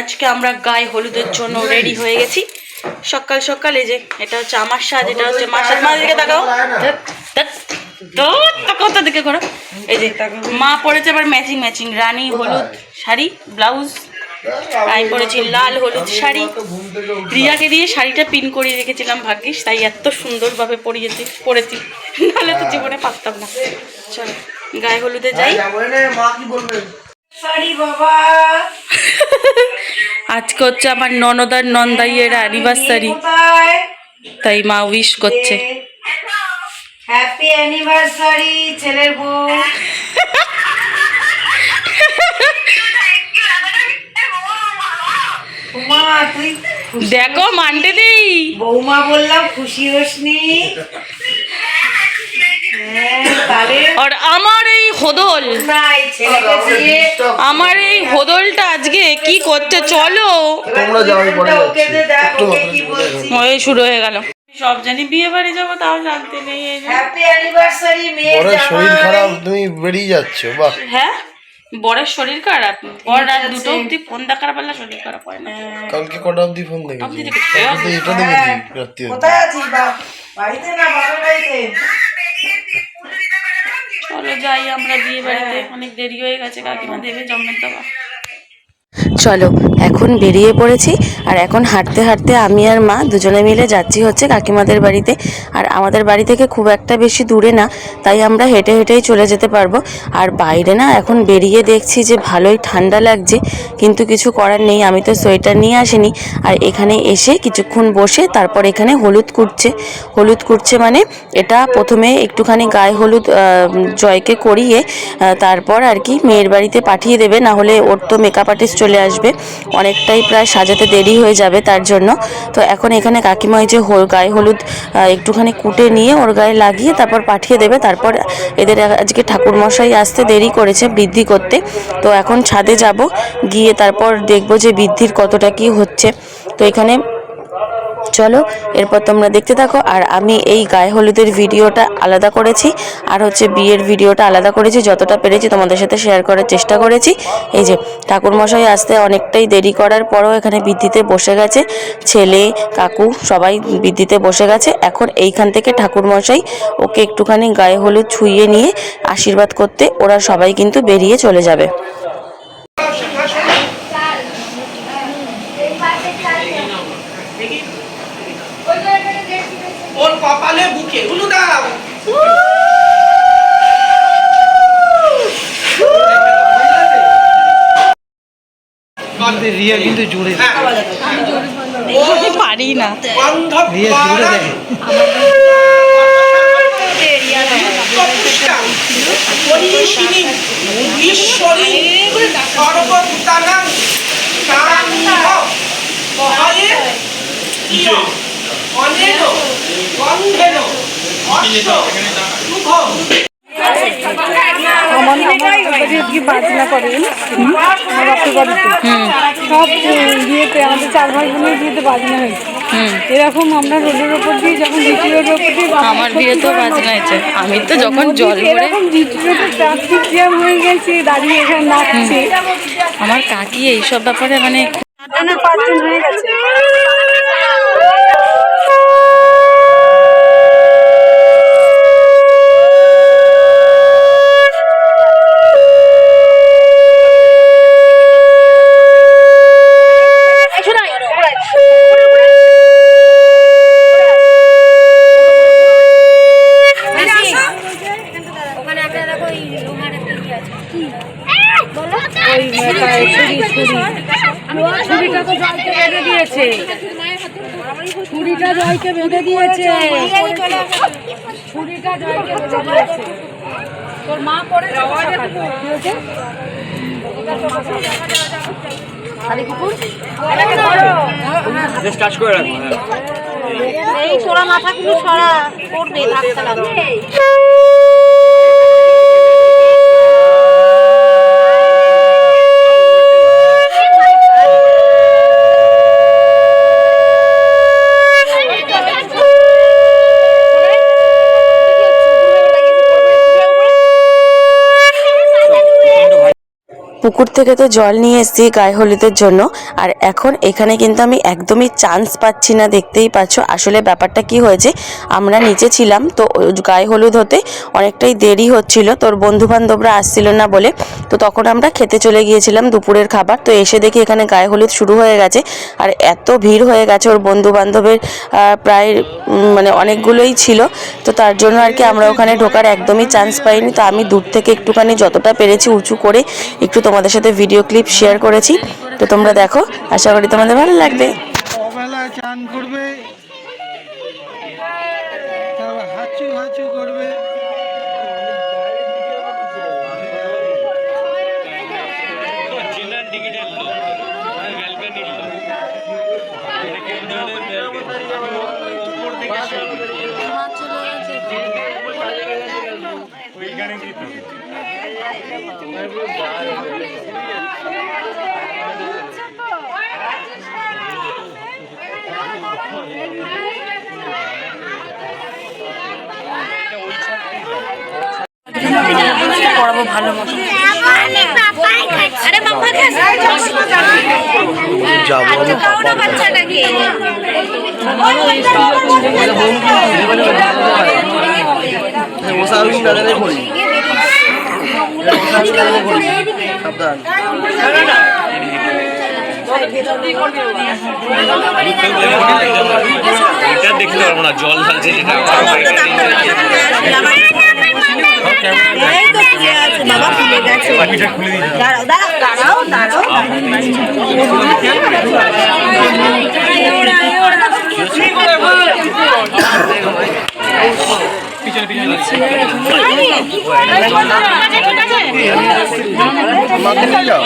আজকে আমরা গায়ে হলুদের জন্য রেডি হয়ে গেছি। সকাল সকাল এই যে, এটা হচ্ছে আমার সাজ, এটা হচ্ছে মার সাজ। দিকে তাকাও। তাকাও দিকে করো এই যে, মা পরেছে আবার ম্যাচিং ম্যাচিং রানী হলুদ শাড়ি, ব্লাউজ আমি পরেছি লাল হলুদ শাড়ি। রিয়াকে দিয়ে শাড়িটা পিন করিয়ে রেখেছিলাম ভাগ্যিস, তাই এত সুন্দরভাবে পরিয়েছি, পরেছি। নাহলে তো জীবনে পারতাম না। চলো, গায়ে হলুদে যাই। বাবা। আজকে হচ্ছে আমার ননদার নন্দাইয়ের অ্যানিভার্সারি তাই মা উইশ করছে। হ্যাপি অ্যানিভার্সারি ছেলের বউ। দেখো মানতে দেই। বৌমা বললাম খুশি হসনি আর আমার হোদল। আমার এই হোদলটা আজকে কি করতে চলো। হয়ে শুরু হয়ে গেল। সব জানি বিয়ে বাড়ি যাব তাও লাগতে নেই হ্যাপি অ্যানিভার্সারি পরে শরীর খারাপ তুমি বেরিয়ে যাচ্ছ বাহ। হ্যাঁ? বরের শরীর খারাপ? বর রাত দুটো অব্দি ফোন দেখার পারলে শরীর খারাপ হয় না। কালকে কটা অবধি ফোন দেখেছি? এটা রাত্রি কোথায় আছিস বাড়িতে না বাবার বাড়িতে? চলো যাই আমরা বিয়ে বাড়িতে অনেক দেরি হয়ে গেছে কাকিমা দেবে জন্মের দেওয়া চলো, এখন বেরিয়ে পড়েছি আর এখন হাঁটতে হাঁটতে আমি আর মা দুজনে মিলে যাচ্ছি হচ্ছে কাকিমাদের বাড়িতে। আর আমাদের বাড়ি থেকে খুব একটা বেশি দূরে না, তাই আমরা হেঁটে হেঁটেই চলে যেতে পারব। আর বাইরে না এখন বেরিয়ে দেখছি যে ভালোই ঠান্ডা লাগছে, কিন্তু কিছু করার নেই, আমি তো সোয়েটার নিয়ে আসিনি। আর এখানে এসে কিছুক্ষণ বসে তারপর এখানে হলুদ কুটছে। হলুদ কুটছে মানে এটা প্রথমে একটুখানি গায়ে হলুদ জয়কে করিয়ে তারপর আর কি মেয়ের বাড়িতে পাঠিয়ে দেবে, না হলে ওর তো মেকআপ আর্টিস্ট চলে আসবে। অনেকটাই প্রায় সাজাতে দেরি হয়ে যাবে তার জন্য। তো এখন এখানে কাকিমা ওই যে হল- গায়ে হলুদ একটুখানি কুটে নিয়ে ওর গায়ে লাগিয়ে তারপর পাঠিয়ে দেবে। তারপর এদের আজকে ঠাকুরমশাই আসতে দেরি করেছে বৃদ্ধি করতে। তো এখন ছাদে যাব, গিয়ে তারপর দেখব যে বৃদ্ধির কতটা কি হচ্ছে। তো এখানে চলো, এরপর তোমরা দেখতে থাকো। আর আমি এই গায়ে হলুদের ভিডিওটা আলাদা করেছি। আর হচ্ছে বিয়ের ভিডিওটা আলাদা করেছি, যতটা পেরেছি তোমাদের সাথে শেয়ার করার চেষ্টা করেছি। এই যে, ঠাকুরমশাই আসতে অনেকটাই দেরি করার পরও এখানে বৃদ্ধিতে বসে গেছে। ছেলে, কাকু সবাই বৃদ্ধিতে বসে গেছে। এখন এইখান থেকে ঠাকুরমশাই ওকে একটুখানি গায়ে হলুদ ছুঁয়ে নিয়ে আশীর্বাদ করতে ওরা সবাই কিন্তু বেরিয়ে চলে যাবে। ওর কপালে বুকে উলু দাও। রিয়া কিন্তু জুড়ে পারি না। রিয়া জুড়ে সর্বভূতানাং মহায়ে ইয় অনেন গন্ধেন অষ্ট শুভ বাজনা করেন আমার সব বিয়েতে আমাদের চার ভাই বোনের বিয়েতে বাজনা হয়েছে এরকম আমরা রোডের ওপর দিয়ে যখন জিটি রোডের ওপর দিয়ে আমার বিয়ে তো বাজনা হয়েছে। আমি তো যখন জল এরকম জিটি রোডে ট্রাফিক জ্যাম হয়ে গেছে দাঁড়িয়ে এখানে নাচছে। আমার কাকি এইসব ব্যাপারে মানে পাঁচজন হয়ে গেছে। জয়কে বেঁধে দিয়েছে। ছুরিটা জয়কে বেঁধে দিয়েছে। তোর মা। কি হয়েছে? এই তোরা মাথাগুলো সরা করবে লাগবে। পুকুর থেকে তো জল নিয়ে এসেছি গায়ে হলুদের জন্য। আর এখন এখানে কিন্তু আমি একদমই চান্স পাচ্ছি না, দেখতেই পাচ্ছ। আসলে ব্যাপারটা কি হয়েছে, আমরা নিচে ছিলাম, তো গায়ে হলুদ হতে অনেকটাই দেরি হচ্ছিল, তোর বন্ধু বান্ধবরা আসছিল না বলে। তো তখন আমরা খেতে চলে গিয়েছিলাম দুপুরের খাবার, তো এসে দেখি এখানে গায়ে হলুদ শুরু হয়ে গেছে। আর এত ভিড় হয়ে গেছে ওর বন্ধু বান্ধবের প্রায় মানে অনেকগুলোই ছিল। তো তার জন্য আর কি আমরা ওখানে ঢোকার একদমই চান্স পাইনি। তো আমি দূর থেকে একটুখানি যতটা পেরেছি উঁচু করে একটু তোমাদের সাথে ভিডিও ক্লিপ শেয়ার করেছি। তো তোমরা দেখো আশা করি তোমাদের ভালো লাগবে। অবেলায় চান করবে তারপর হাঁচু হাঁচু করবে। পড়াবো ভালো মতো আরে মাম্মা যাব আমি পাপা বাচ্চাটাকে এটা দেখতে পারব না জল ঢালছে যেটা বাকিটা খুলে দিয়েছে পিছনে পিছনে আমাকে নিয়ে যাও